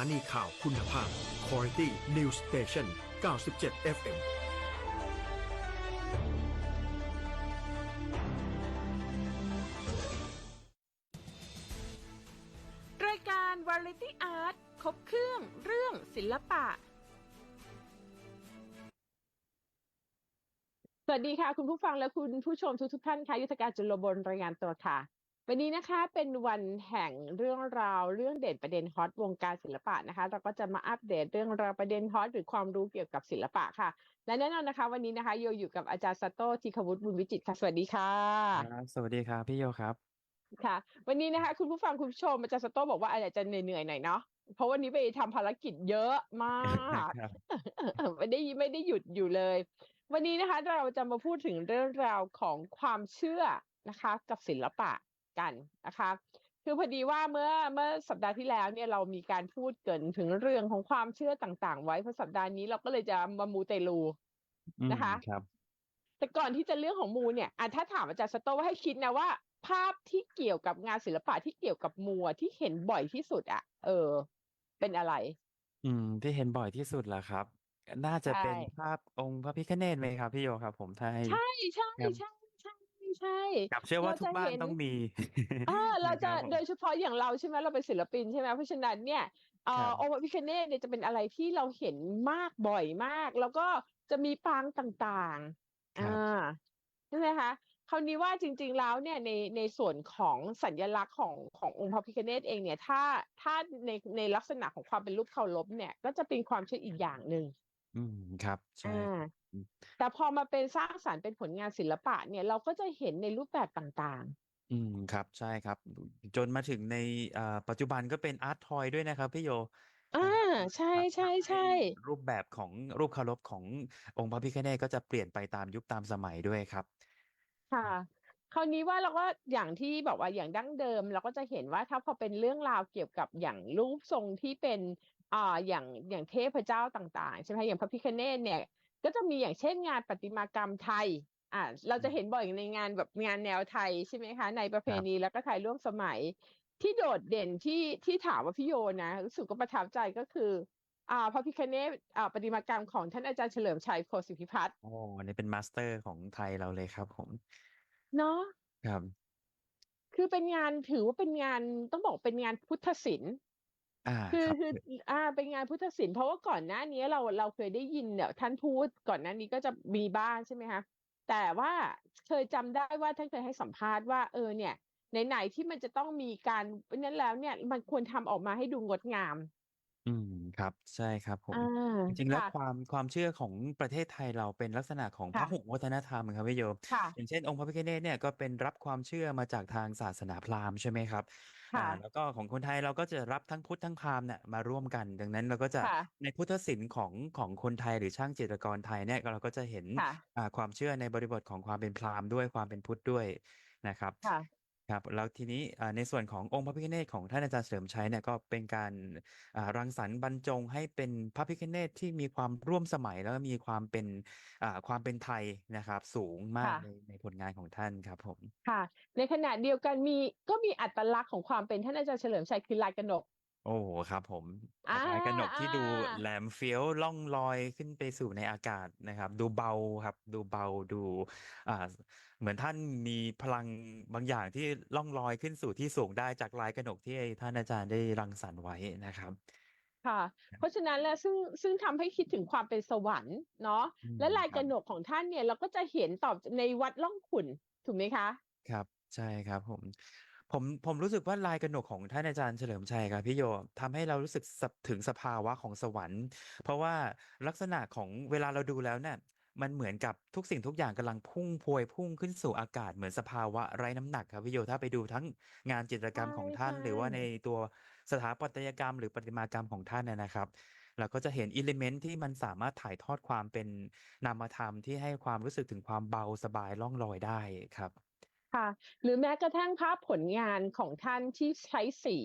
านีข่าวคุณภาพ Quality News Station 97 FM รายการ Variety Art ครบเครื่องเรื่องศิลปะ สวัสดีค่ะ คุณผู้ฟังและคุณผู้ชมทุกทุกๆท่านค่ะ ยุทธการจุลบลรายงานตัวค่ะ วันนี้นะคะเป็นวันแห่งเรื่องราวเรื่องเด่นประเด็นฮอตวงการศิลปะนะคะ เราก็จะมาอัปเดตเรื่องราวประเด็นฮอตหรือความรู้เกี่ยวกับศิลปะค่ะ และแน่นอนนะคะ วันนี้นะคะโยอยู่กับอาจารย์สโตธิควุฒิบุญวิจิตรค่ะสวัสดีค่ะครับสวัสดีครับพี่โยครับค่ะ วันนี้นะคะ คุณผู้ฟังคุณผู้ชมอาจารย์สโต้บอกว่าอาจจะเหนื่อยๆหน่อยเนาะเพราะวันนี้ไปทำภารกิจเยอะมากครับไม่ได้ไม่ได้หยุดอยู่เลย วันนี้นะคะ เราจะมาพูดถึงเรื่องราวของความเชื่อนะคะ กับศิลปะ กันนะคะคือพอดีว่าเมื่อเมื่อสัปดาห์ที่แล้วเนี่ยเรามีการพูดเกรินถึงเรื่องของความเชื่อต่างๆ ไว้เพราะสัปดาห์นี้เราก็เลยจะมามูเตลูอืมนะคะครับ แต่ก่อนที่จะเรื่องของมูเนี่ยอะถ้าถามอาจารย์สโตว่าให้คิดนะว่า ภาพที่เกี่ยวกับงานศิลปะที่เกี่ยวกับมูอะที่เห็นบ่อยที่สุดอะเออ เป็นอะไร อืม ที่เห็นบ่อยที่สุดเหรอครับ น่าจะเป็นใช่ภาพองค์พระพิฆเนศไหมครับพี่โยครับ ผมถ้าให้ใช่ใช่ครับใช่ ใช่ใช่ครับเชื่อว่าเราทุกจะบ้านเห็น ต้องมี อ่า เราจะครับผม โดยเฉพาะอย่างเราใช่ไหมเราเป็นศิลปินใช่ไหมเพราะฉะนั้นเนี่ยเอ่ครัอบองค์พระพิฆเนศเนี่ยจะเป็นอะไรที่เราเห็นมากบ่อยมาก แล้วก็จะมีปางต่างๆครับอ่าใช่ไหมคะคราวนี้ว่าจริง ๆแล้วเนี่ยในในส่วนของสัญลักษณ์ของขององค์พระพิฆเนศเองเนี่ย ถ้าถ้าในในลักษณะของความเป็นรูปเคารพเนี่ย ก็จะเป็นความเชื่ออีกอย่างหนึ่ง อืม ครับ ใช่ อ่า อืม แต่พอมาเป็นสร้างสรรค์เป็นผลงานศิลปะเนี่ย เราก็จะเห็นในรูปแบบต่างอืม ครับ ใช่ครับ จนมาถึงใน อ่า ปัจจุบันก็เป็นอาร์ตทอยด้วยนะครับพี่โยๆอ่า ใช่มาใช่ทำใช่รูปแบบของรูปเคารพขององค์พระพิฆเนศก็จะเปลี่ยนไปตามยุคตามสมัยด้วยครับ ค่ะคราวนี้ว่าเราก็ อย่างที่บอกว่าอย่างดั้งเดิม เราก็จะเห็นว่า ถ้าพอเป็นเรื่องราวเกี่ยวกับอย่างรูปทรงที่เป็น อ่าอย่างอย่างเทพเจ้าต่างๆ ใช่ไหมอย่างพระพิฆเนศเนี่ย ก็จะมีอย่างเช่นงานประติมากรรมไทยอ่าเราจะเห็นบ่อยในงานแบบงานแนวไทยใช่ไหมคะ ในประเพณีแล้วก็ไทยร่วมสมัย ที่โดดเด่นที่ที่ถามว่าพี่โยนะรู้สึกก็ประทับใจก็คืออ่าพระพิฆเนศอ่าประติมากรรมของท่านอาจารย์เฉลิมชัยโคสิทธิพัฒน์โอ้อันนี้เป็นมาสเตอร์ของไทยเราเลยครับผมเนาะครับ คือเป็นงานถือว่าเป็นงานต้องบอกเป็นงานพุทธศิลป์ อ่าคือครับ คืออ่าเป็นงานพุทธศิลป์เพราะว่าก่อนหน้านี้เราเราเคยได้ยินเนี่ยท่านพูดก่อนหน้านี้ก็จะมีบ้างใช่ไหมคะแต่ว่าเคยจำได้ว่าท่านเคยให้สัมภาษณ์ว่าเออเนี่ยไหนๆที่มันจะต้องมีการนั้นแล้วเนี่ยมันควรทำออกมาให้ดูงดงาม อืม ครับ ใช่ครับผมอ่าจริง ๆ แล้วค่ะความ ความเชื่อของประเทศไทยเราเป็นลักษณะของพค่ะ หุวัฒนธรรมครับพี่โยมค่ะ อย่างเช่น องค์พระพิฆเนศเนี่ย ก็เป็นรับความเชื่อมาจากทางศาสนาพราหมณ์ ใช่ไหมครับอ่าค่ะแล้วก็ของคนไทยเราก็จะรับทั้งพุทธ ทั้งพราหมณ์เนี่ยมาร่วมกัน ดังนั้นเราก็จะ ค่ะ ในพุทธศิลป์ของ ของคนไทย หรือช่างจิตรกรไทยเนี่ยเราก็จะเห็น ค่ะ อ่า ความเชื่อในบริบทของความเป็นพราหมณ์ด้วย ความเป็นพุทธด้วยนะครับ ค่ะ ครับ แล้วทีนี้ อ่า ในส่วนขององค์พระพิฆเนศของท่านอาจารย์เฉลิมชัยเนี่ย ก็เป็นการ อ่า รังสรรค์บรรจงให้เป็นพระพิฆเนศที่มีความร่วมสมัย แล้วก็มีความเป็น อ่า ความเป็นไทยนะครับ สูงมากค่ะ ในในผลงานของท่านครับผม ค่ะ ในขณะเดียวกันมี ก็มีอัตลักษณ์ของความเป็นท่านอาจารย์เฉลิมชัยคือลายกระหนก โอ้โหครับผมอ่าลายกระหนกที่ดูอ่าแหลมเฟี้ยวล่องลอยขึ้นไปสู่ในอากาศนะครับ ดูเบาครับ ดูเบา ดู อ่า เหมือนท่านมีพลังบางอย่างที่ล่องลอยขึ้นสู่ที่สูงได้จากลายกระหนกที่ท่านอาจารย์ได้รังสรรค์ไว้นะครับ ค่ะเพราะฉะนั้นแล้ว ซึ่ง ซึ่งทำให้คิดถึงความเป็นสวรรค์เนาะ อืมและลายคกรับระหนกของท่านเนี่ย เราก็จะเห็นตอบในวัดล่องขุ่น ถูกไหมคะ ครับ ใช่ครับผม ผม ผมรู้สึกว่าลายกระหนกของท่านอาจารย์เฉลิมชัยครับพี่โยทำให้เรารู้สึกสับถึงสภาวะของสวรรค์ เพราะว่าลักษณะของเวลาเราดูแล้วเนี่ยมันเหมือนกับทุกสิ่งทุกอย่างกำลังพุ่งพวยพุ่งขึ้นสู่อากาศเหมือนสภาวะไร้น้ำหนักครับพี่โยถ้าไปดูทั้งงานจิตรกรรมใช่ของท่านใช่หรือว่าในตัวสถาปัตยกรรม หรือประติมากรรมของท่านนะนะครับเราก็จะเห็นอิเลเมนต์ที่มันสามารถถ่ายทอดความเป็นนามธรรมที่ให้ความรู้สึกถึงความเบาสบายล่องลอยได้ครับ ค่ะ หรือแม้กระทั่งภาพผลงานของท่านที่ใช้สี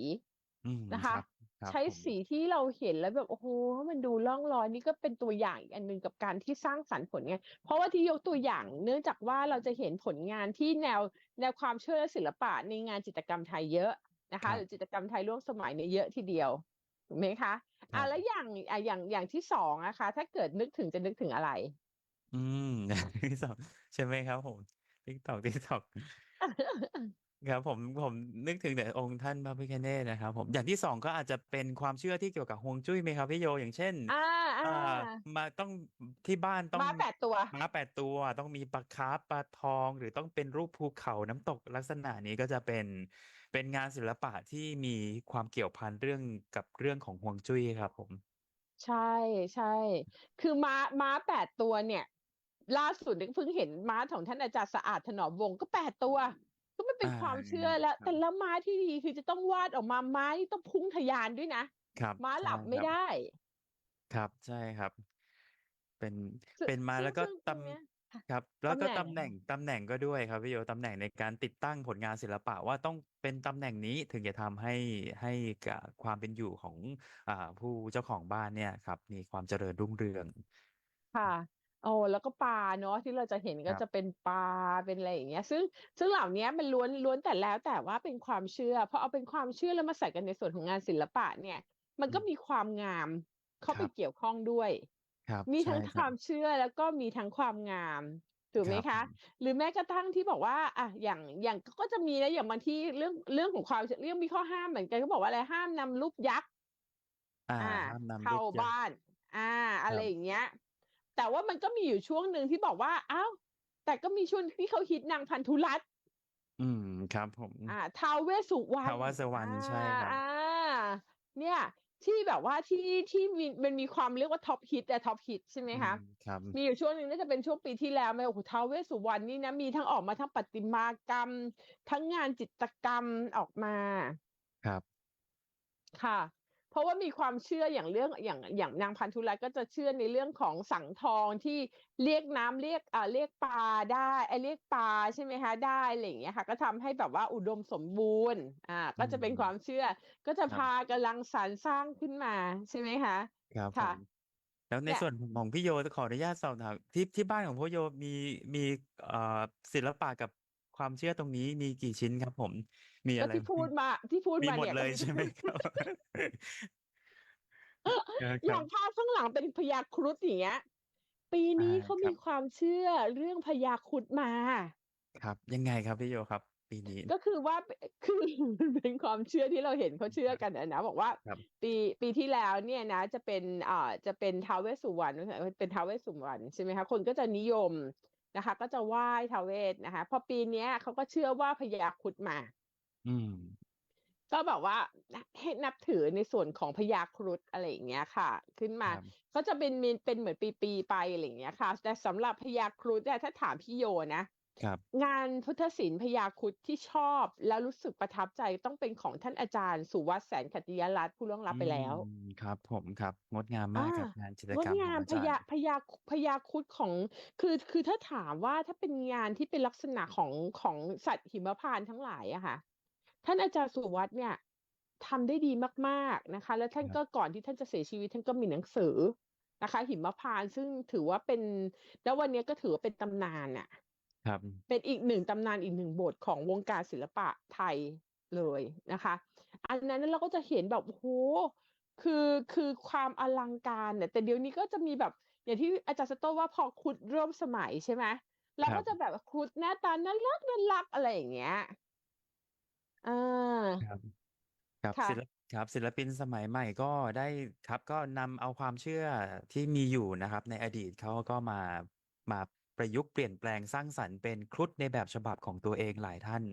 อืมนะคะ รับครับใช้ผมสีที่เราเห็นแล้วแบบโอ้โหมันดูล่องลอยนี่ก็เป็นตัวอย่างอีกอันหนึ่งกับการที่สร้างสรรค์ผลงาน เพราะว่าที่ยกตัวอย่างเนื่องจากว่าเราจะเห็นผลงานที่แนวแนวความเชื่อและศิลปะในงานจิตรกรรมไทยเยอะนะครัคะบหรือจิตรกรรมไทยร่วมสมัยเนี่ยเยอะทีเดียวถูกไหมคะครัอ่าบแล้วอย่างอะอย่างอย่างที่สองนะคะ ถ้าเกิดนึกถึงจะนึกถึงอะไร อืมที่สองใช่ไหมครับผม TikTok TikTok ครับผมผมนึกถึงแต่องค์ท่านพระพิฆเนศนะครับ ผมอย่างที่สองก็อาจจะเป็นความเชื่อที่เกี่ยวกับฮวงจุ้ยไหมครับพี่โยอย่างเช่นอ่าอ่า อ่ามาต้องที่บ้านต้องม้าแปดตัว ม้าแปดตัวต้องมีปลาคาร์ฟปลาทอง หรือต้องเป็นรูปภูเขาน้ำตกลักษณะนี้ก็จะเป็นเป็นงานศิลปะที่มีความเกี่ยวพันเรื่องกับเรื่องของฮวงจุ้ยครับ ผม ใช่ใช่ คือม้าม้าแปดตัวเนี่ย ล่าสุดเนี่ยเพิ่งเห็นม้าของท่านอาจารย์สะอาดถนอมวงศ์ก็แปดตัวก็มันเป็นอ่าความเชื่อแล้วครับแต่ละม้าที่ดีคือจะต้องวาดออกมาม้านี่ต้องพุ่งทะยานด้วยนะครับม้าหลับใช่ไม่ครับได้ ครับใช่ครับ เป็นซึ่งเป็นมาซึ่งแล้วก็ซึ่งตตรงเนี้ยำครับ แล้วก็ตำแหน่งตำแหน่งตำแหน่งก็ด้วยครับพี่โยตำแหน่งในการติดตั้งผลงานศิลปะว่าต้องเป็นตำแหน่งนี้ถึงจะทำให้ให้กับความเป็นอยู่ของอ่าผู้เจ้าของบ้านเนี่ยครับ มีความเจริญรุ่งเรืองค่ะ โอ้แล้วก็ปลาเนาะที่เราจะเห็นคก็รับ จะเป็นปลาเป็นอะไรอย่างเงี้ย ซึ่งซึ่งเหล่านี้มันล้วนล้วนแต่แล้วแต่ว่าเป็นความเชื่อพอเอาเป็นความเชื่อแล้วมาใส่กันในส่วนของงานศิลปะเนี่ย มันก็อืมมีความงามเข้าคไปรับ เกี่ยวข้องด้วย ครับมีใช่ทั้งคครับวามเชื่อแล้วก็มีทั้งความงามถูกไหมครับคะหรือแม้กระทั่งที่บอกว่าอะอย่างอย่างก็จะมีนะอย่างบางที่เรื่องเรื่องของความเรื่องมีข้อห้ามเหมือนกันเขาบอกว่าอะไรห้ามนำรูปยักษ์อ่า อ่าห้ามนำเข้ารูปยักษ์บ้าน อ่าอะไรครับอย่างเงี้ย แต่ว่ามันก็มีอยู่ช่วงหนึ่งที่บอกว่าอ้าวแต่ก็มีช่วงที่เขาฮิตนางพันธุรัตน์อืมครับ ผม อ่าท้าวเวสสุวรรณท้าวเวสสุวรรณใช่ครับอ่า เนี่ย ที่แบบว่าที่ที่มีมันมีความเรียกว่าท็อปฮิตอะท็อปฮิตใช่ไหมคะอืมครับ มีอยู่ช่วงหนึ่งน่าจะเป็นช่วงปีที่แล้วไหมโอ้โหท้าวเวสสุวรรณนี่นะมีทั้งออกมาทั้งประติมากรรม ทั้งงานจิตรกรรมออกมาครับ ค่ะ เพราะว่ามีความเชื่ออย่างเรื่องอย่างอย่างนางพันธุรัตน์ก็จะเชื่อในเรื่องของสังทองที่เรียกน้ำเรียกอ่าเรียกปลาได้ไอเรียกปลาใช่ไหมคะได้อะไรอย่างเงี้ยค่ะ ก็ทำให้แบบว่าอุดมสมบูรณ์อ่าก็จะเป็นอืมความเชื่อ ก็จะครับพากำลังสรรสร้างขึ้นมาใช่ไหมคะครับผค่ะมแล้วในเนี่ยส่วนของพี่โยจะขออนุญาตสอบถามที่ที่บ้านของพ่อโยมีมีเอ่อศิลปะกับความเชื่อตรงนี้มีกี่ชิ้นครับผม มีก็อะไรที่พูดมาที่พูดมีมาหมดเนี่ยเลก็ยมีใช่ไหมครับคอรัย่าบงภาพข้างหลังเป็นพญาครุฑอย่างเงี้ย ปีอ่านี้เขาคมีรับความเชื่อเรื่องพญาครุฑมา ครับ ยังไงครับพี่โยครับ ปีนี้ ก็คือว่าคือมันเป็นความเชื่อที่เราเห็นเขาเชื่อกันอะนะบอกว่าครับปีปีที่แล้วเนี่ยนะ จะเป็นอ่าจะเป็นท้าวเวสสุวรรณเป็นท้าวเวสสุวรรณใช่ไหมคะคนก็จะนิยมนะคะ ก็จะไหว้ท้าวเวสนะคะ พอปีเนี้ยเขาก็เชื่อว่าพญาครุฑมา อืม ก็แบบว่าให้นับถือในส่วนของพญาครุฑอะไรอย่างเงี้ยค่ะ ขึ้นคมารับ ก็จะเป็นมีเป็นเหมือนปีๆไปอะไรอย่างเงี้ยค่ะ แต่สำหรับพญาครุฑเนี่ยถ้าถามพี่โยนะ ครับ งานพุทธศิลป์พญาครุฑที่ชอบแล้วรู้สึกประทับใจต้องเป็นของท่านอาจารย์สุวัสด์แสนขัตติยรัตน์ผู้ล่วงลับไปแล้วอืมครับผมครับ งดงามมากครับอ่างานจิตรงดกรรมของงามอาพจารญาย์พญาพญาครุฑของ คือคือถ้าถามว่าถ้าเป็นงานที่เป็นลักษณะของของสัตว์หิมพานต์ทั้งหลายอะค่ะ ท่านอาจารย์สุวัสด์เนี่ยทำได้ดีมากๆนะคะ แล้วท่านครับก็ก่อนที่ท่านจะเสียชีวิตท่านก็มีหนังสือนะคะ หิมพานต์ซึ่งถือว่าเป็น แล้ววันนี้ก็ถือว่าเป็นตำนานอะครับ เป็นอีกหนึ่งตำนานอีกหนึ่งบทของวงการศิลปะไทยเลยนะคะ อันนั้นเราก็จะเห็นแบบโอ้โหคือคือความอลังการเนี่ยแต่เดี๋ยวนี้ก็จะมีแบบ อย่างที่อาจารย์สโต้ว่าพอครุดเริ่มสมัยใช่ไหมเราครัก็บจะแบบครุดหน้าตาน่ารักน่ารักอะไรอย่างเงี้ย อ่าครับ ครับ ค่ะศิลปครับ ศิลปินสมัยใหม่ก็ได้ ครับ ก็นำเอาความเชื่อที่มีอยู่นะครับในอดีต เขาก็มา มาประยุกต์เปลี่ยนแปลงสร้างสรรค์เป็นครุฑในแบบฉบับของตัวเองหลายท่าน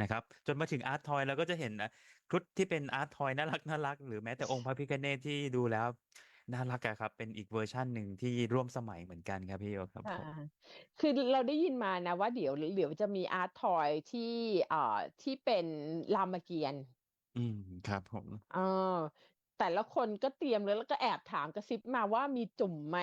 นะครับ จนมาถึงอาร์ตทอย เราก็จะเห็นนะครุฑที่เป็นอาร์ตทอย น่ารักน่ารักหรือแม้แต่องค์พระพิฆเนศที่ดูแล้ว น่ารักอะครับ เป็นอีกเวอร์ชั่นหนึ่งที่ร่วมสมัยเหมือนกันครับพี่โยครับอ่าผมคือเราได้ยินมานะว่าเดี๋ยวเดี๋ยวจะมีอาร์ตทอยที่เอ่อที่เป็นรามเกียรติ์อืมครับผม เออแต่ละคนก็เตรียมเลยแล้วก็แอบถามกระซิบมาว่ามีจุ่มไหม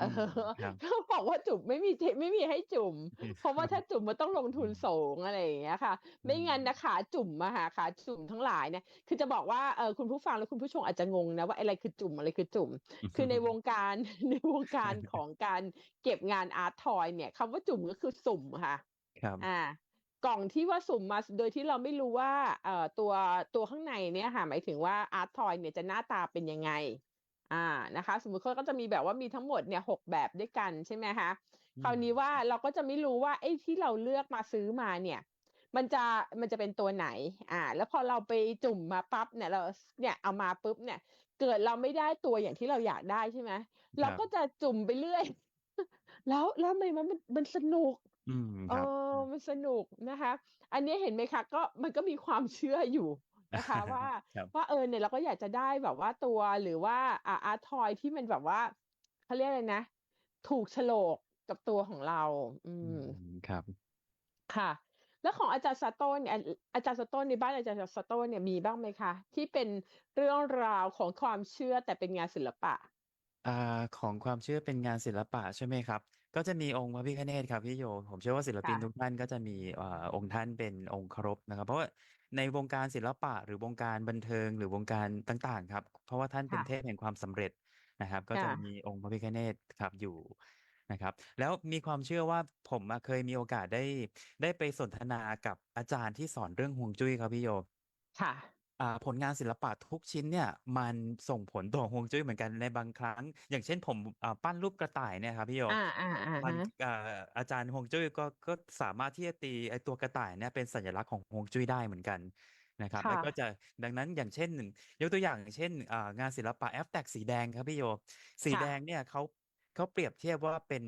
เออืมอครับเขาบอกว่าจุ่มไม่มีเทไม่มีให้จุ่ม เพราะว่าถ้าจุ่มมันต้องลงทุนสูงอะไรอย่างเงี้ยค่ะ ไม่งั้นนะขาจุ่มมาหาขาจุ่มทั้งหลายเนี่ยคือจะบอกว่าเออคุณผู้ฟังและคุณผู้ชมอาจจะงงนะว่าอะไรคือจุ่มอะไรคือจุ่ม คือในวงการในวงการของการเก็บงานอาร์ตทอยเนี่ยคำว่าจุ่มก็คือสุ่มค่ะครับอ่ากล่องที่ว่าสุ่มมาโดยที่เราไม่รู้ว่าเอ่อตัวตัวข้างในเนี่ยค่ะหมายถึงว่าอาร์ตทอยเนี่ยจะหน้าตาเป็นยังไง อ่านะคะ สมมุติเขาก็จะมีแบบว่ามีทั้งหมดเนี่ยหกแบบด้วยกันใช่ไหมคะอืคราวมนี้ว่าเราก็จะไม่รู้ว่าไอ้ที่เราเลือกมาซื้อมาเนี่ยมันจะมันจะเป็นตัวไหน อ่า แล้วพอเราไปจุ่มมาปั๊บเนี่ยเราเนี่ยเอามาปุ๊บเนี่ย เกิดเราไม่ได้ตัวอย่างที่เราอยากได้ใช่ไหมคเรารับก็จะจุ่มไปเรื่อย แล้วแล้วมันมันมันสนุกอืมเอครับอมันสนุกนะคะ อันนี้เห็นไหมคะก็มันก็มีความเชื่ออยู่ นะคะว่าครับว่าเออเนี่ยเราก็อยากจะได้แบบว่าตัวหรือว่าอ่าอาร์ตทอยที่มันแบบว่าเขาเรียกอะไรนะ ถูกโฉลกกับตัวของเรา อือืมมครับ ค่ะ แล้วของอาจารย์ซาโต้เนี่ยอาอาจารย์ซาโต้ในบ้านอาจารย์ซาโต้เนี่ยมีบ้างไหมคะ ที่เป็นเรื่องราวของความเชื่อแต่เป็นงานศิลปะอ่าของความเชื่อเป็นงานศิลปะใช่ไหมครับ ก็จะมีองค์พระพิฆเนศครับพี่โย ผมเชื่อว่าศิลปินค่ะทุกท่านก็จะมีอ่าองค์ท่านเป็นองค์เคารพนะครับ เพราะว่าในวงการศิลปะหรือวงการบันเทิงหรือวงการต่างๆ ครับ เพราะว่าท่านเป็นค่ะเทพแห่งความสำเร็จนะครับ ก็จะค่ะมีองค์พระพิฆเนศครับอยู่นะครับ แล้วมีความเชื่อว่าผมอะเคยมีโอกาสได้ได้ไปสนทนากับอาจารย์ที่สอนเรื่องฮวงจุ้ยครับพี่โย ค่ะ อ่าผลงานศิลปะทุกชิ้นเนี่ยมันส่งผลต่อฮวงจุ้ยเหมือนกันในบางครั้ง อย่างเช่นผมอ่าปั้นรูปกระต่ายเนี่ยครับพี่โยอ่าอ่าอ่ามันฮะอ่าอาจารย์ฮวงจุ้ยก็ก็สามารถที่จะตีไอตัวกระต่ายเนี่ยเป็นสัญลักษณ์ของฮวงจุ้ยได้เหมือนกันนะครับแล้วค่ะก็จะดังนั้นอย่างเช่นยกตัวอย่างเช่นอ่างานศิลปะแอฟแตกสีแดงครับพี่โย สีค่ะ แดงเนี่ยเขาเขาเปรียบเทียบว่าเป็น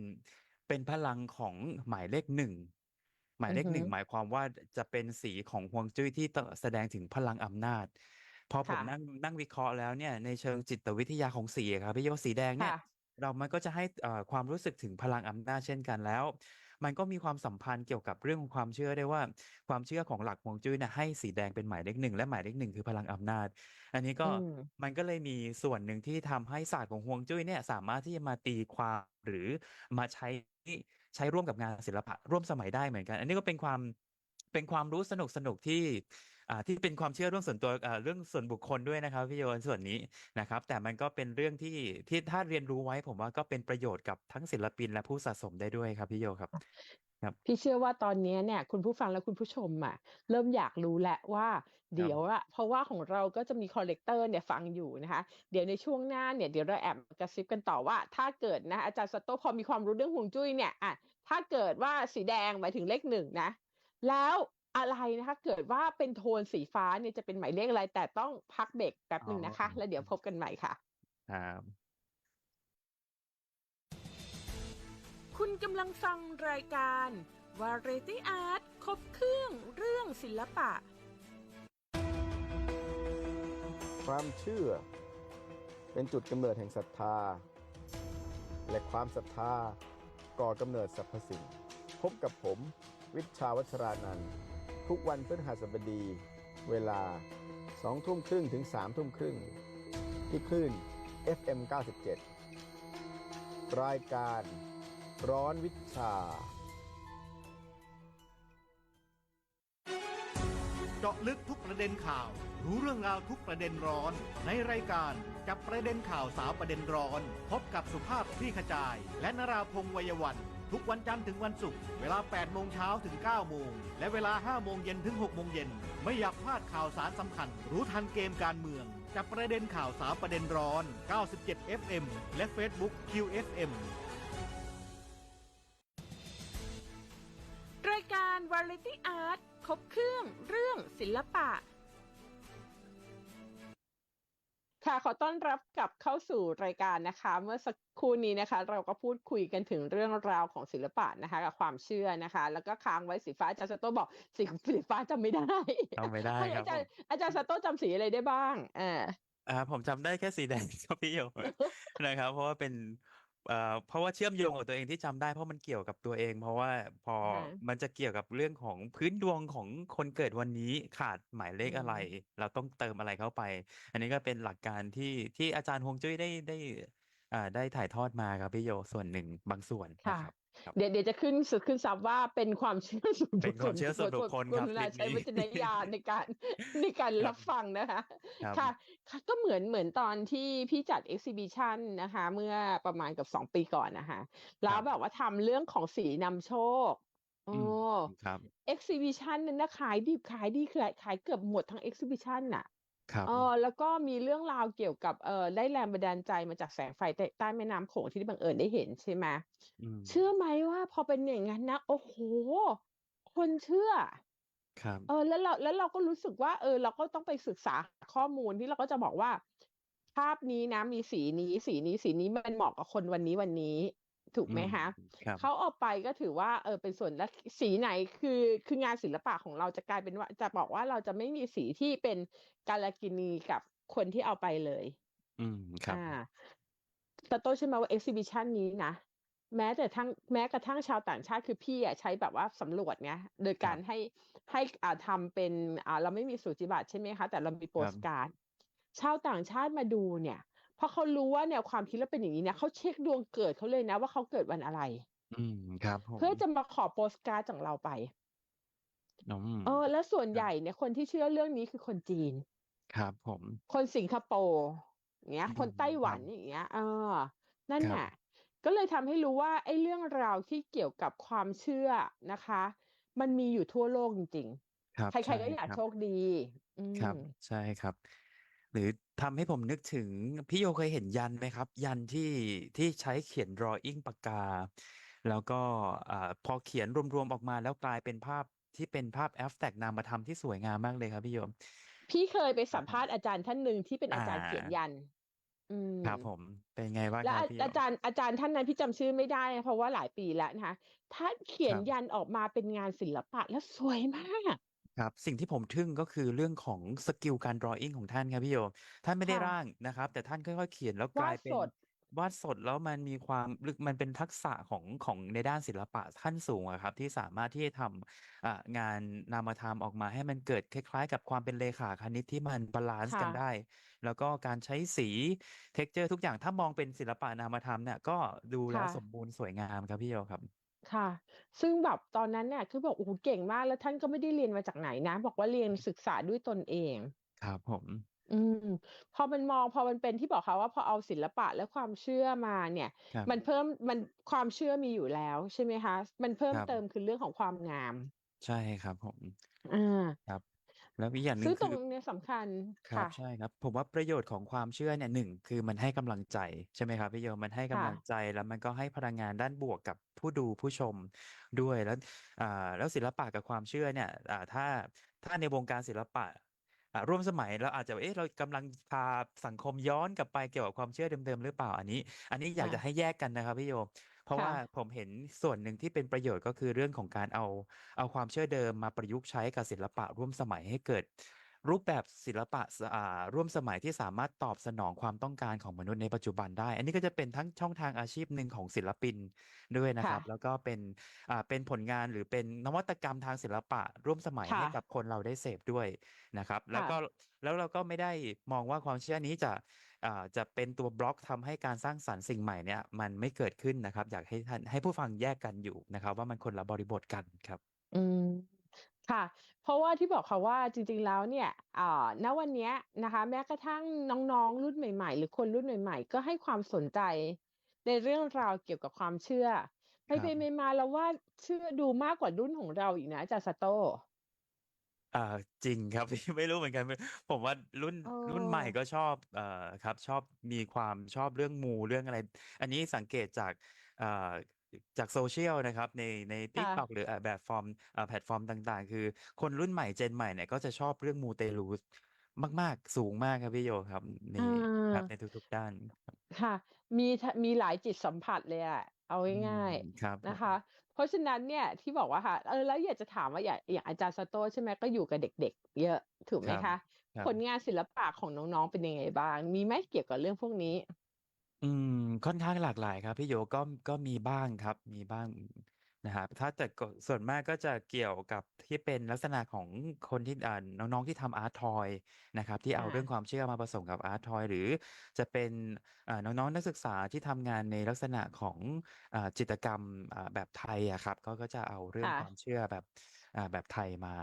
เป็นพลังของหมายเลขหนึ่ง หมายอืเลอขฮึหนึ่งหมายความว่าจะเป็นสีของฮวงจุ้ยที่ตแสดงถึงพลังอำนาจ พอผมค่ะ นั่งนั่งวิเคราะห์แล้วเนี่ยในเชิงจิตวิทยาของสีอะครับพี่โยสีแดงเนี่ยค่ะเรามันก็จะให้เอ่อความรู้สึกถึงพลังอำนาจเช่นกันแล้ว มันก็มีความสัมพันธ์เกี่ยวกับเรื่องของความเชื่อได้ว่า ความเชื่อของหลักฮวงจุ้ยเนี่ยให้สีแดงเป็นหมายเลขหนึ่งและหมายเลขหนึ่งคือพลังอำนาจ อันนี้ก็อืมมันก็เลยมีส่วนหนึ่งที่ทำให้ศาสตร์ของฮวงจุ้ยเนี่ยสามารถที่จะมาตีความหรือมาใช้ ใช้ร่วมกับงานศิลปะร่วมสมัยได้เหมือนกัน อันนี้ก็เป็นความเป็นความรู้สนุกสนุกที่ที่เป็นความเชื่อเรื่องส่วนตัวเรื่องส่วนบุคคลด้วยนะครับพี่โยนส่วนนี้นะครับ แต่มันก็เป็นเรื่องที่ที่ถ้าเรียนรู้ไว้ผมว่าก็เป็นประโยชน์กับทั้งศิลปินและผู้สะสมได้ด้วยครับพี่โยครับ พี่เชื่อว่าตอนเนี้ยเนี่ยคุณผู้ฟังและคุณผู้ชมอะเริ่มอยากรู้แล้วว่า เดี๋ยวอะเพราะว่าของเราก็จะมีคอลเลกเตอร์เนี่ยฟังอยู่นะคะ เดี๋ยวในช่วงหน้าเนี่ยเดี๋ยวเราแอบกระซิบกันต่อว่า ถ้าเกิดนะอาจารย์สโตพอมีความรู้เรื่องฮวงจุ้ยเนี่ยอะถ้าเกิดว่าสีแดงหมายถึงเลขหนึ่งนะ แล้วอะไรนะคะเกิดว่าเป็นโทนสีฟ้าเนี่ยจะเป็นหมายเลขอะไร แต่ต้องพักเบรกแป๊บหนึ่งนะคะอ๋อแล้วเดี๋ยวพบกันใหม่ค่ะครับ ณกำลังฟังรายการ Variety Art ครบเครื่องเรื่องศิลปะ ความเชื่อ เป็นจุดกำเนิดแห่งศรัทธา และความศรัทธาก่อกำเนิดสรรพสิ่ง พบกับผม วิชาวัชรานันท์ทุกวันพฤหัสบดี เวลา2ทุ่มครึ่งถึง3ทุ่มครึ่ง ที่คลื่น FM 97 รายการ ร้อนวิชา เจาะลึกทุกประเด็นข่าว รู้เรื่องราวทุกประเด็นร้อน ในรายการจับประเด็นข่าวสาวประเด็นร้อน พบกับสุภาพคลี่ขจาย และนราพงษ์วัยวันทุกวันจันทร์ถึงวันศุกร์เวลา 8 โมงเช้าถึง 9 โมง และเวลา 5 โมงเย็นถึง 6 โมงเย็น ไม่อยากพลาดข่าวสารสำคัญ รู้ทันเกมการเมือง จับประเด็นข่าวสาวประเด็นร้อน 97 FM และ Facebook QFM บเครื่องเรื่องศิลปะ ค่ะขอต้อนรับกลับเข้าสู่รายการนะคะ เมื่อสักครู่นี้นะคะ เราก็พูดคุยกันถึงเรื่องราวของศิลปะนะคะ กับความเชื่อนะคะ แล้วก็ค้างไว้สีฟ้าอาจารย์สโต้บอกสีสีฟ้าจำไม่ได้จำไม่ได้ให้ครับอาจารผย์มอาจารย์สโต้จำสีอะไรได้บ้างเอออ่าผมจำได้แค่สีแดงครับพี่โยนะครับ เพราะว่าเป็น เอ่อเพราะว่าเชื่อมโยงกับตัวเองที่จำได้ เพราะมันเกี่ยวกับตัวเอง เพราะว่าพออ่าฮะมันจะเกี่ยวกับเรื่องของพื้นดวงของคนเกิดวันนี้ขาดหมายเลขอืมอะไรเราต้องเติมอะไรเข้าไป อันนี้ก็เป็นหลักการที่ที่อาจารย์ฮวงจุ้ยได้ได้อ่าได้ถ่ายทอดมาครับพี่โยส่วนหนึ่งบางส่วนค่ะ นะครับครับ เดี๋ยวเดี๋ยวจะขึ้นสุดขึ้นซับว่าเป็นความเชื่อส่วนเป็บุนคคความเชื่อส่วนบุคคลกครับรุณาคลิปใช้นี้วิจารณญาณในการในการครับรับฟังนะคะครับค่ะค่ะก็เหมือนเหมือนตอนที่พี่จัด exhibition นะคะ เมื่อประมาณกับสองปีก่อนนะคะ แล้วแบบว่าทำเรื่องของสีนำโชคโอ้อืมครับ exhibition นั้นนะขายดิบขายดีขายขายเกือบหมดทั้ง exhibition น่ะ ครับ เออแล้วก็มีเรื่องราวเกี่ยวกับเออได้แรงบันดาลใจมาจากแสงไฟใต้ใต้แม่น้ำโขงที่บังเอิญได้เห็นใช่ไหมอืมเชื่อไหมว่าพอเป็นอย่างนั้นนะโอ้โห คนเชื่อ ครับ เออแล้วเราแล้วเราก็รู้สึกว่า เออ เราก็ต้องไปศึกษาข้อมูลที่เราก็จะบอกว่า ภาพนี้นะมีสีนี้ สีนี้สีนี้มันเหมาะกับคนวันนี้วันนี้ ถูกไหมอืมคะครับเขาเออกไปก็ถือว่าเออเป็นส่วนและสีไหนคือคืองานศิลปะของเราจะกลายเป็นว่า จะบอกว่าเราจะไม่มีสีที่เป็นกาลกินีกับคนที่เอาไปเลย อืมครับอ่าแต่โต้ใช่ไหมว่า exhibition นี้นะแม้แต่ทั้งแม้กระทั่งชาวต่างชาติคือพี่อะใช้แบบว่าสำรวจไงโดยการให้ให้อ่าทำเป็นอ่าเราไม่มีสูจิบัตรใช่ไหมคะ แต่เรามีโปสการ์ดชาวต่างชาติมาดูเนี่ยเพ ราะเขารู้ว่าแนวความคิดเราเป็นอย่างนี้เนี่ยเขาเช็คดวงเกิดเขาเลยนะ ว่าเขาเกิดวันอะไร อืมครับผมเพื่อจะมาขอโปสการ์ดจากเราไปอืมเออ แล้วส่วนใหญ่เนี่ยคนที่เชื่อเรื่องนี้คือคนจีน ครับผม คนสิงคโปร์อย่างเงี้ยอืมคนไต้หวันครับอย่างเงี้ยเออ นั่นครับน่ะ ก็เลยทำให้รู้ว่าไอ้เรื่องราวที่เกี่ยวกับความเชื่อนะคะ มันมีอยู่ทั่วโลกจริงครับๆใครๆก็อยากใช่โชคดีอืครับมใช่ครับ หรือทำให้ผมนึกถึง พี่โยเคยเห็นยันไหมครับ ยันที่ที่ใช้เขียน drawing ปากกา แล้วก็อ่าพอเขียนรวมๆออกมาแล้วกลายเป็นภาพที่เป็นภาพแอฟแตกนามธรรมที่สวยงามมากเลยครับพี่โยม พี่เคยไปสัมภาษณ์อาจารย์ท่านหนึ่งที่เป็นอาจารย์อ่าเขียนยัน อืมครับผมเป็นไงบ้างแล้วครับอาพี่โยอาจารย์อาจารย์ท่านนั้นพี่จำชื่อไม่ได้นะเพราะว่าหลายปีแล้วนะคะท่านเขียนครับยันออกมาเป็นงานศิลปะแล้วสวยมาก ครับ สิ่งที่ผมทึ่ง ก็คือเรื่องของสกิลการ drawing ของท่านครับพี่โย ท่านไม่ได้ค่ะ ร่างนะครับ แต่ท่านค่อย ๆ เขียนแล้วกวาลาดยเป็นสดวาดสดแล้วมันมีความลึกมันเป็นทักษะของของในด้านศิลปะขั้นสูงอะครับ ที่สามารถที่จะทำ อ่า งานนามธรรมออกมาให้มันเกิดคล้าย ๆ กับความเป็นเลขาคณิตที่มันบาลานซ์กันค่ะได้ แล้วก็การใช้สีเท็กเจอร์ทุกอย่าง ถ้ามองเป็นศิลปะนามธรรมเนี่ย ก็ดูแล้วค่ะสมบูรณ์สวยงามครับพี่โยครับ ค่ะ ซึ่งแบบตอนนั้นเนี่ย คือบอก โอ้โหเก่งมาก แล้วท่านก็ไม่ได้เรียนมาจากไหนนะ บอกว่าเรียนศึกษาด้วยตนเอง ครับผม อืม พอมันมอง พอมันเป็นที่บอกค่ะว่า พอเอาศิลปะและความเชื่อมาเนี่ย ครับ มันเพิ่ม มัน ความเชื่อมีอยู่แล้ว ใช่ไหมคะ มันเพิ่มครับเติมคือเรื่องของความงาม ใช่ครับผมอ่าครับ แล้วอีกอย่างหนึ่ซึ่งงตรคืงอ เนี้ยสำคัญครับค่ะ ใช่ครับ ผมว่าประโยชน์ของความเชื่อเนี่ยหนึ่งคือมันให้กำลังใจ ใช่ไหมครับพี่โยมมันให้กำค่ะ ลังใจแล้วมันก็ให้พลังงานด้านบวกกับผู้ดูผู้ชมด้วยแล้วอ่าแล้วศิลปะกับความเชื่อเนี่ยอ่าถ้าถ้าในวงการศิลปะอ่าร่วมสมัยเราอาจจะเอ๊ะเรากำลังพาสังคมย้อนกลับไปเกี่ยวกับความเชื่อเดิมๆหรือเปล่าอันนี้ อันนี้อยากค่ะ จะให้แยกกันนะครับพี่โยมเพ ราะค่ะ ว่าผมเห็นส่วนหนึ่งที่เป็นประโยชน์ ก็คือเรื่องของการเอา เอาความเชื่อเดิมมาประยุกต์ใช้กับศิลปะร่วมสมัยให้เกิด รูปแบบศิลปะ ส อ่า ร่วมสมัยที่สามารถตอบสนองความต้องการของมนุษย์ในปัจจุบันได้ อันนี้ก็จะเป็นทั้งช่องทางอาชีพหนึ่งของศิลปินด้วยนะครับค่ะแล้วก็เป็น อ่า เป็นผลงานหรือเป็นนวัตกรรมทางศิลปะร่วมสมัยค่ะให้กับคนเราได้เสพด้วยนะครับ แล้วค่ะก็ แล้วเราก็ไม่ได้มองว่าความเชื่อนี้จะอ่า จะเป็นตัวบล็อกทำให้การสร้างสรรค์สิ่งใหม่เนี่ยมันไม่เกิดขึ้นนะครับ อยากให้ท่านให้ผู้ฟังแยกกันอยู่นะครับ ว่ามันคนละบริบทกันครับ อืมค่ะ เพราะว่าที่บอกค่ะว่าจริงๆแล้วเนี่ยอ่าณวันเนี้ยนะคะ แม้กระทั่งน้องๆรุ่นใหม่ ๆ หรือคนรุ่นใหม่ ๆ ก็ให้ความสนใจในเรื่องราวเกี่ยวกับความเชื่อไปครับไปมาๆแล้วว่าเชื่อดูมากกว่ารุ่นของเราอีกนะอาจารย์สโต อ่า จริงครับไม่รู้เหมือนกันผมว่ารุ่น เอรุ่นใหม่อ ก็ชอบ เอ่อ ครับ ชอบ มีความชอบเรื่องมู เรื่องอะไร อันนี้สังเกตจาก เอ่อ จากโซเชียลนะครับ ใน ในค่ะ TikTok หรือ อ่า แบบฟอร์ม อ่า แพลตฟอร์มต่าง ๆ คือคนรุ่นใหม่เจนใหม่เนี่ย ก็จะชอบเรื่องมูเตลู มาก ๆ สูงมากครับพี่โยครับ ในอ่ครับาในทุก ๆ ด้าน ครับ ค่ะ มีทะมีหลายจิตสัมผัสเลยอะ เอาอืง่ายมครับๆผนะม คะ เพราะฉะนั้นเนี่ยที่บอกว่าค่ะเออแล้วอยากจะถามว่าอย่างอย่างอาจารย์สโตใช่ไหมก็อยู่กับเด็ก ๆ เยอะถูกไหคมรับ คะ ครัผบ ลงานศิลปะของน้องๆเป็นยังไงบ้าง มีไหมเกี่ยวกับเรื่องพวกนี้ อืม ค่อนข้างหลากหลายครับพี่โยก็ก็มีบ้างครับ มีบ้าง นะครับ ถ้าแต่ก็ส่วนมากก็จะเกี่ยวกับที่เป็นลักษณะของคนที่ อ่า น้อง ๆ ที่ทำอาร์ตทอยนะครับ ที่เอาอ่าเรื่องความเชื่อมาผสมกับอาร์ตทอย หรือจะเป็น อ่า น้อง ๆ นักศึกษาที่ทำงานในลักษณะของ อ่า จิตรกรรม อ่า แบบไทยอะครับ ก็ ก็จะเอาเรื่องค่ะ ความเชื่อแบบ อ่า แบบไทยมา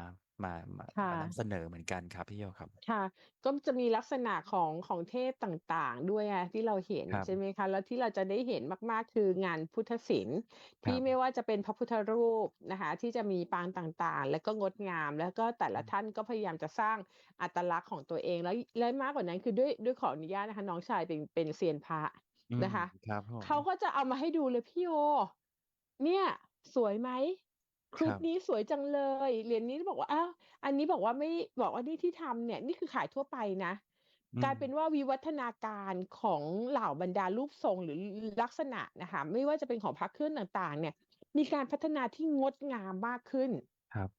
มามาค่ะมานำเสนอเหมือนกันครับพี่โยครับ ค่ะ ก็จะมีลักษณะของของเทพต่างๆ ด้วยอะที่เราเห็นครับใช่ไหมคะ แล้วที่เราจะได้เห็นมากๆคืองานพุทธศิลป์คที่รับไม่ว่าจะเป็นพระพุทธรูปนะคะ ที่จะมีปางต่างๆ แล้วก็งดงาม แล้วก็แต่ละท่านก็พยายามจะสร้างอัตลักษณ์ของตัวเองแล้วและมากกว่านั้นคือด้วยด้วยขออนุญาตนะคะ น้องชายเป็นเป็นเซียนพระอืมนะคะ ครับผมเขาก็จะเอามาให้ดูเลยพี่โอ เนี่ย สวยไหม คครุรัฑบนี้สวยจังเลย เหรียญนี้บอกว่าอ้าวอันนี้บอกว่าไม่บอกว่านี่ที่ทำเนี่ย นี่คือขายทั่วไปนะอืกลายมเป็นว่าวิวัฒนาการของเหล่าบรรดารูปทรงหรือลักษณะนะคะไม่ว่าจะเป็นของพระเครื่องต่างๆ เนี่ย มีการพัฒนาที่งดงามมากขึ้นครับ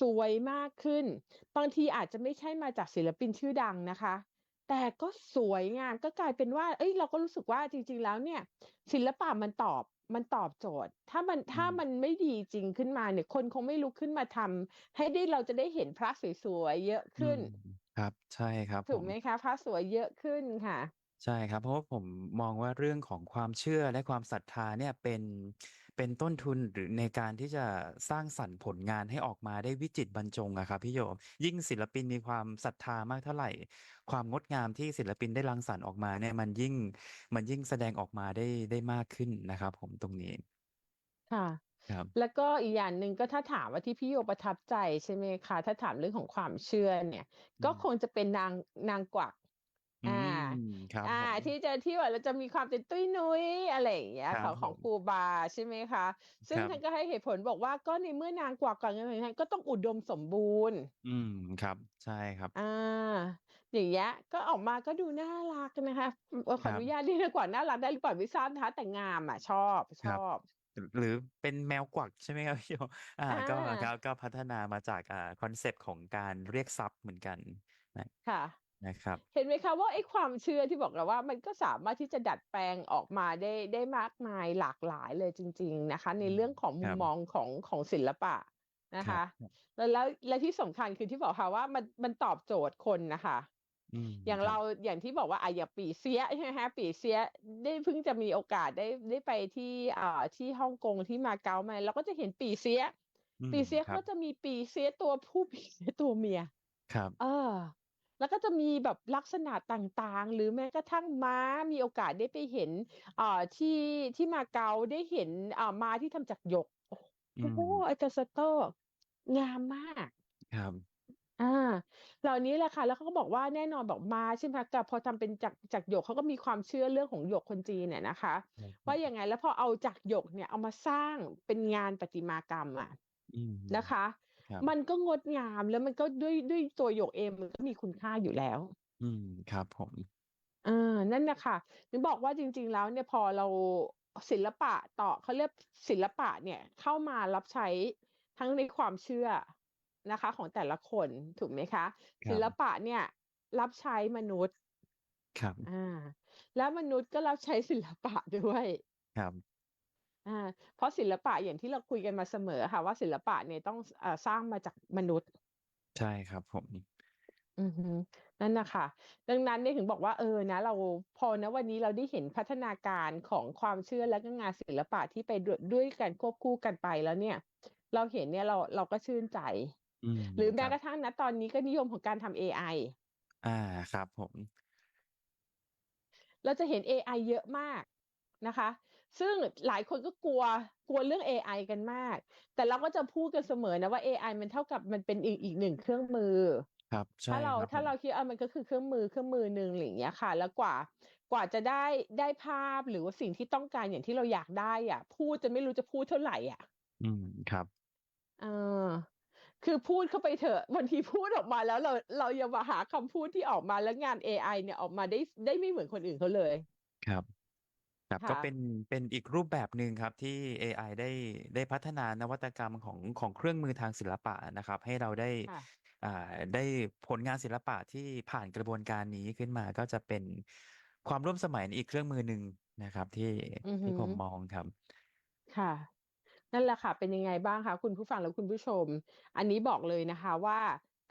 สวยมากขึ้น บางทีอาจจะไม่ใช่มาจากศิลปินชื่อดังนะคะ แต่ก็สวยงามก็กลายเป็นว่า เอ้ยเราก็รู้สึกว่าจริง ๆ แล้วเนี่ย ศิลปะมันตอบ มันตอบโจทย์ ถ้ามันอืถ้ามมันไม่ดีจริงขึ้นมาเนี่ยคนคงไม่ลุกขึ้นมาทำให้ได้เราจะได้เห็นพระสวยๆเยอะอืขึ้นมครับ ใช่ครับผถูกมไหมคะ พระสวยเยอะขึ้นค่ะ ใช่ครับ เพราะว่าผมมองว่าเรื่องของความเชื่อและความศรัทธาเนี่ยเป็น เป็นต้นทุนหรือในการที่จะสร้างสรรค์ผลงานให้ออกมาได้วิจิตรบรรจงอะครับพี่โยม ยิ่งศิลปินมีความศรัทธามากเท่าไหร่ ความงดงามที่ศิลปินได้รังสรรค์ออกมาเนี่ยมันยิ่งมันยิ่งแสดงออกมาได้ได้มากขึ้นนะครับ ผมตรงนี้ค่ะครับแล้วก็อีกอย่างหนึ่งก็ถ้าถามว่าที่พี่โยประทับใจใช่ไหมคะถ้าถามเรื่องของความเชื่อเนี่ยอืก็มคงจะเป็นนางนางกวัก อือ่ามครับอ่าผมที่จะที่ว่าเราจะมีความเป็นตุ้ยนุ้ยอะไรอย่างเงี้ยครัขอบงของผมครูบาใช่ไหมคะ ซึ่งครับท่านก็ให้เหตุผลบอกว่าก็ในเมื่อนางกวักก่อนเงินท่านก็ต้องอุดมสมบูรณ์ อืมครับ ใช่ครับ อ่า อย่างเงี้ยก็ออกมาก็ดูน่ารักนะคะเอ่อขคอรัอบนุญาตเรียกกว่าน่ารักได้หรือเปล่าไม่ทราบนะคะแต่งามอะชอบชครับอบหรือเป็นแมวกวักใช่ไหมครับพี่โยอ่าอ่าก็ครับก็พัฒนามาจากอ่าคอนเซปต์ของการเรียกทรัพย์เหมือนกันนะค่ะ นะครับ เห็นไหมคะว่าไอ้ความเชื่อที่บอกเราว่า มันก็สามารถที่จะดัดแปลงออกมาได้ได้มากมายหลากหลายเลยจริง ๆนะคะ ในอืมเรื่องของคมุรัมบมองของของศิลปะนะครัคะบแล้วแล้วและที่สำคัญคือที่บอกค่ะว่ามันมันตอบโจทย์คนนะคะอืมอย่างครับเราอย่างที่บอกว่าอะอย่างปีเสียใช่ไหมคะปีเสียได้เพิ่งจะมีโอกาสได้ได้ไปที่อ่าที่ฮ่องกงที่มาเก๊ามาเราก็จะเห็นปีเสียอืปีมเสียครัเขาบจะมีปีเสียตัวผู้ปีเสียตัวเมียครับ เออ แล้วก็จะมีแบบลักษณะต่างๆ หรือแม้กระทั่งม้ามีโอกาสได้ไปเห็นอ่าที่ที่มาเก๊าได้เห็นอ่าม้าที่ทำจากหยกอืโอ้โหมอาจารย์สเตอร์งามมากครับอ่าเหล่านี้แหละค่ะ แล้วเขาก็บอกว่าแน่นอนบอกม้าใช่ไหมคะแต่พอทำเป็นจากจากหยกเขาก็มีความเชื่อเรื่องของหยกคนจีนเนี่ยนะคะครับผว่ามยังไงแล้วพอเอาจากหยกเนี่ยเอามาสร้างเป็นงานประติมากรรมอะอืมนะคะ ครับมันก็งดงามแล้วมันก็ด้วยด้วยตัวหยกเองมันก็มีคุณค่าอยู่แล้ว อืมครับผมเออนั่นนะคะถึงบอกว่าจริง ๆ แล้วเนี่ยพอเราศิลปะต่อเขาเรียกศิลปะเนี่ย เข้ามารับใช้ทั้งในความเชื่อนะคะ ของแต่ละคนถูกไหมคะครัศิลบปะเนี่ย รับใช้มนุษย์ ครับอ่า แล้วมนุษย์ก็รับใช้ศิลปะด้วย ครับ อ่าเพราะศิลปะอย่างที่เราคุยกันมาเสมอค่ะ ว่าศิลปะเนี่ยต้องเอ่อสร้างมาจากมนุษย์ ใช่ครับผม อือฮึนั่นนะคะดังนั้นเนี่ยถึงบอกว่าเออนะ เราพอนะวันนี้เราได้เห็นพัฒนาการของความเชื่อและก็งานศิลปะที่ไปด้วยด้วยกันควบคู่กันไปแล้วเนี่ย เราเห็นเนี่ยเราเราก็ชื่นใจ อืมหรือคแม้รับ กระทั่งนะตอนนี้ก็นิยมของการทำ AI อ่าครับผม เราจะเห็น AI เยอะมากนะคะ ซึ่งหลายคนก็กลัวกลัวเรื่อง AI กันมาก แต่เราก็จะพูดกันเสมอนะว่า AI มันเท่ากับมันเป็นอีกอีกหนึ่งเครื่องมือครับใช่ถ้าเราครับผถ้ามเราคิดอะมันก็คือเครื่องมือเครื่องมือหนึ่งอะไรอย่างเงี้ยค่ะ แล้วกว่ากว่าจะได้ได้ภาพหรือว่าสิ่งที่ต้องการอย่างที่เราอยากได้อะ พูดจะไม่รู้จะพูดเท่าไหร่อะ อืมครับเออคือพูดเข้าไปเถอะบางทีพูดออกมาแล้วเราเราอย่ามาหาคำพูดที่ออกมาแล้วงาน AI เนี่ยออกมาได้ได้ไม่เหมือนคนอื่นเขาเลย ครับ ครับก็ค่ะเป็น เป็นอีกรูปแบบหนึ่งครับที่ AI ได้ ได้พัฒนานวัตกรรมของ ของเครื่องมือทางศิลปะนะครับ ให้เราได้ ค่ะ อ่า ได้ผลงานศิลปะที่ผ่านกระบวนการนี้ขึ้นมา ก็จะเป็นความร่วมสมัยในอีกเครื่องมือหนึ่งนะครับ ที่ อือหืที่อผมมองครับ ค่ะ นั่นแหละค่ะ เป็นยังไงบ้างคะคุณผู้ฟังและคุณผู้ชม อันนี้บอกเลยนะคะว่า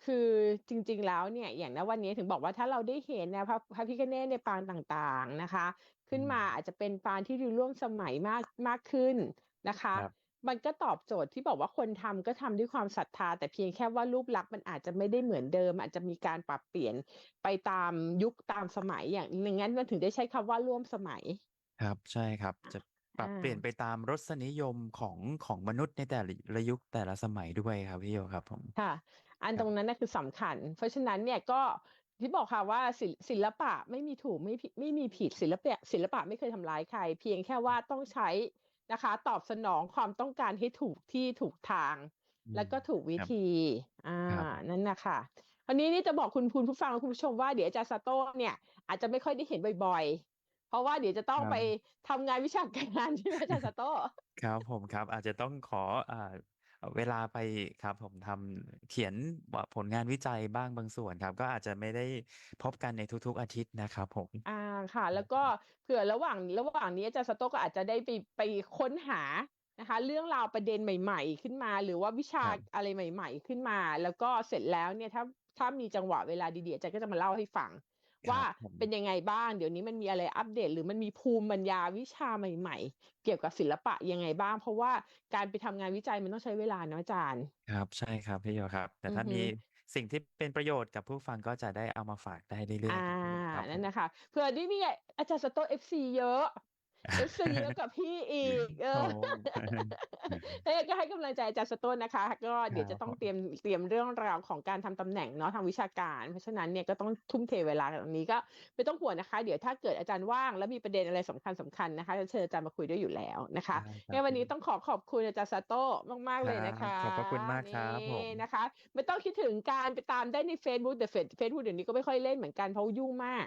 คือจริง ๆ แล้วเนี่ย อย่าง ณ วันนี้ถึงบอกว่า ถ้าเราได้เห็นนะพระ พระพิฆเนศในปางต่าง ๆ นะคะ ขึ้นอืมมาอาจจะเป็นปางที่ดูร่วมสมัยมากมากขึ้นนะคะครับมันก็ตอบโจทย์ที่บอกว่าคนทำก็ทำด้วยความศรัทธา แต่เพียงแค่ว่ารูปลักษณ์มันอาจจะไม่ได้เหมือนเดิม อาจจะมีการปรับเปลี่ยนไปตามยุคตามสมัยอย่างอย่างนั้นมันถึงได้ใช้คำว่าร่วมสมัย ครับใช่ครับจะปรับอ่าเปลี่ยนไปตามรสนิยมของของมนุษย์ในแต่ละยุคแต่ละสมัยด้วยครับพี่โยครับผมค่ะ อันครับตรงนั้นน่ะคือสำคัญ เพราะฉะนั้นเนี่ยก็ ที่บอกค่ะว่าศิลศิลปะไม่มีถูกไม่ผิดไม่มีผิดศิลปะศิลปะไม่เคยทำร้ายใคร เพียงแค่ว่าต้องใช้นะคะ ตอบสนองความต้องการให้ถูกที่ถูกทางอืมแล้วก็ถูกวิครับธี อ่าครับนั่นนะคะคราวนี้นี่จะบอกคุณคุณผู้ฟังและคุณผู้ชมว่าเดี๋ยวอาจารย์ซาโต้เนี่ยอาจจะไม่ค่อยได้เห็นบ่อยๆ เพราะว่าเดี๋ยวจะต้องครับไปทำงานวิชาการใช่ไหมอาจารย์ซาโต้ครับผมครับ อาจจะต้องขออ่า เวลาไปครับผมทำเขียนผลงานวิจัยบ้างบางส่วนครับ ก็อาจจะไม่ได้พบกันในทุกๆอาทิตย์นะครับผม อ่าค่ะ แล้วก็เผื่อระหว่างระหว่างนี้อาจารย์สโตก็อาจจะได้ไปไปค้นหานะคะ เรื่องราวประเด็นใหม่ ๆ ขึ้นมา หรือว่าวิชาครับ อะไรใหม่ ๆ ขึ้นมา แล้วก็เสร็จแล้วเนี่ยถ้าถ้ามีจังหวะเวลาดีๆอาจารย์ก็จะมาเล่าให้ฟังครับ ว่าผมเป็นยังไงบ้าง เดี๋ยวนี้มันมีอะไรอัปเดต หรือมันมีภูมิปัญญาวิชาใหม่ ๆ เกี่ยวกับศิลปะยังไงบ้าง เพราะว่าการไปทำงานวิจัยมันต้องใช้เวลาเนาะอาจารย์ ครับใช่ครับพี่โยครับ แต่ถ้าอือฮึมีสิ่งที่เป็นประโยชน์กับผู้ฟังก็จะได้เอามาฝากได้เรื่อยๆอ่าครับพี่โยครับนั่นนะคะเผื่อนี่มีอาจารย์สโตเอฟซีเยอะ เอฟซีเยอะกับพี่อีก เออโอ้แล้วก็ให้กำลังใจอาจารย์สโต้นนะคะ ก็เดี๋ยวครัจะบต้องผมเตรียมเตรียมเรื่องราวของการทำตำแหน่งเนาะทางวิชาการ เพราะฉะนั้นเนี่ยก็ต้องทุ่มเทเวลาตรงนี้ก็ไม่ต้องห่วงนะคะ เดี๋ยวถ้าเกิดอาจารย์ว่างแล้วมีประเด็นอะไรสำคัญสำคัญนะคะจะเชิญอาจารย์มาคุยด้วยอยู่แล้วนะคะได้ครับงั้นวันนี้พี่ต้องขอขอบคุณอาจารย์ซาโต้มาก ๆ เลยนะคะขอบพระคุณมากครับผมนี่นะคะ ไม่ต้องคิดถึงการไปตามได้ใน Facebook แต่เฟซบุ๊กเดี๋ยวนี้ก็ไม่ค่อยเล่นเหมือนกันเพราะยุ่งมาก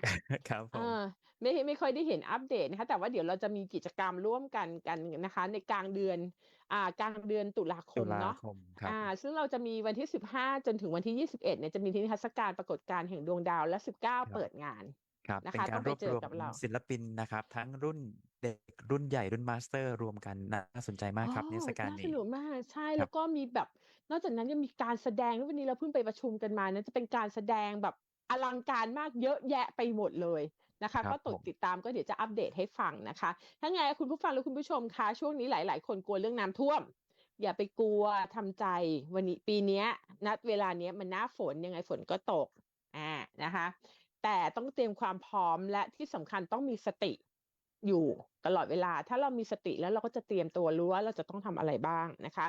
ครับผเอมอไม่ไม่ค่อยได้เห็นอัปเดตนะคะ แต่ว่าเดี๋ยวเราจะมีกิจกรรมร่วมกันกันนะคะ ในกลางเดือนอ่ากลางเดือนตุลาคตุมลาเนาะคมครับอ่า ซึ่งเราจะมีวันที่15จนถึงวันที่21เนี่ยจะมีนิทรรศการปรากฏการณ์แห่งดวงดาวและ19เปิดงานครับนะเป็นคะกาต้รองรไปวบเจรอวมกับเราศิลปินนะครับ ทั้งรุ่นเด็กรุ่นใหญ่รุ่นมาสเตอร์รวมกันน่าสนใจมากครับอ๋อนิทรรศการน่าสนี้นุกมากใช่ครับแล้วก็มีแบบ นอกจากนั้นยังมีการแสดงแล้ววันนี้เราเพิ่งไปประชุมกันมานะจะเป็นการแสดงแบบอลังการมากเยอะแยะไปหมดเลย นะคะครับก็ตดผมติดตามก็เดี๋ยวจะอัปเดตให้ฟังนะคะถ้าไงคุณผู้ฟังและคุณผู้ชมคะช่วงนี้หลาย ๆ คนกลัวเรื่องน้ำท่วม อย่าไปกลัวทำใจวันนี้ปีเนี้ยนัดเวลาเนี้ยมันหน้าฝนยังไงฝนก็ตกอ่านะคะ แต่ต้องเตรียมความพร้อมและที่สำคัญต้องมีสติ อยู่ตลอดเวลา ถ้าเรามีสติแล้วเราก็จะเตรียมตัวรู้ว่าเราจะต้องทำอะไรบ้างนะคะ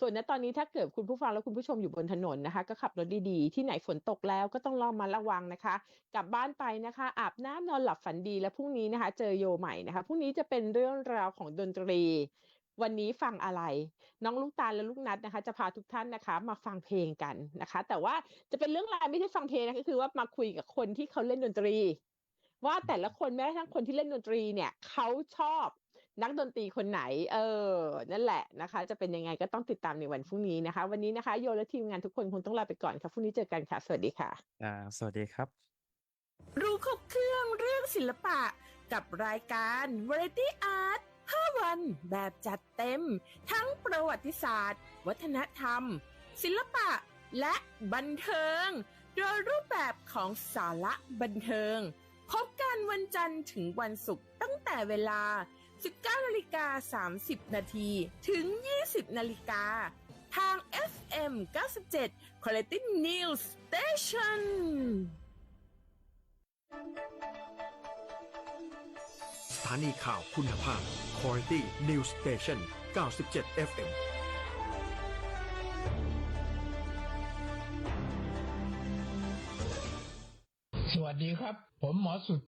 ส่วนณตอนนี้ถ้าเกิดคุณผู้ฟังและคุณผู้ชมอยู่บนถนนนะคะ ก็ขับรถดีๆ ที่ไหนฝนตกแล้วก็ต้องระมัดระวังนะคะ กลับบ้านไปนะคะ อาบน้ำนอนหลับฝันดีและพรุ่งนี้นะคะ เจอโยใหม่นะคะพรุ่งนี้จะเป็นเรื่องราวของดนตรี วันนี้ฟังอะไร น้องลูกตาลและลูกนัดนะคะ จะพาทุกท่านนะคะ มาฟังเพลงกันนะคะ แต่ว่าจะเป็นเรื่องราวไม่ใช่ฟังเพลงนะก็คือว่ามาคุยกับคนที่เขาเล่นดนตรี ว่าแต่ละคนแม้กระทั่งคนที่เล่นดนตรีเนี่ยเขาชอบนักดนตรีคนไหน เออ นั่นแหละนะคะ จะเป็นยังไงก็ต้องติดตามในวันพรุ่งนี้นะคะ วันนี้นะคะ โยและทีมงานทุกคนคงต้องลาไปก่อนค่ะพรุ่งนี้เจอกันค่ะ สวัสดีค่ะอ่าสวัสดีครับ รู้ครบเครื่องเรื่องศิลปะกับรายการ Variety Art 5 วันแบบจัดเต็ม ทั้งประวัติศาสตร์ วัฒนธรรม ศิลปะและบันเทิง โดยรูปแบบของสาระบันเทิง พบกันวันจันทร์ถึงวันศุกร์ตั้งแต่เวลา 19นาฬิกา30 นาทีถึง 20นาฬิกาทาง FM 97 Quality News Station สถานีข่าวคุณภาพ Quality News Station 97 FM ดีครับ ผมหมอสุด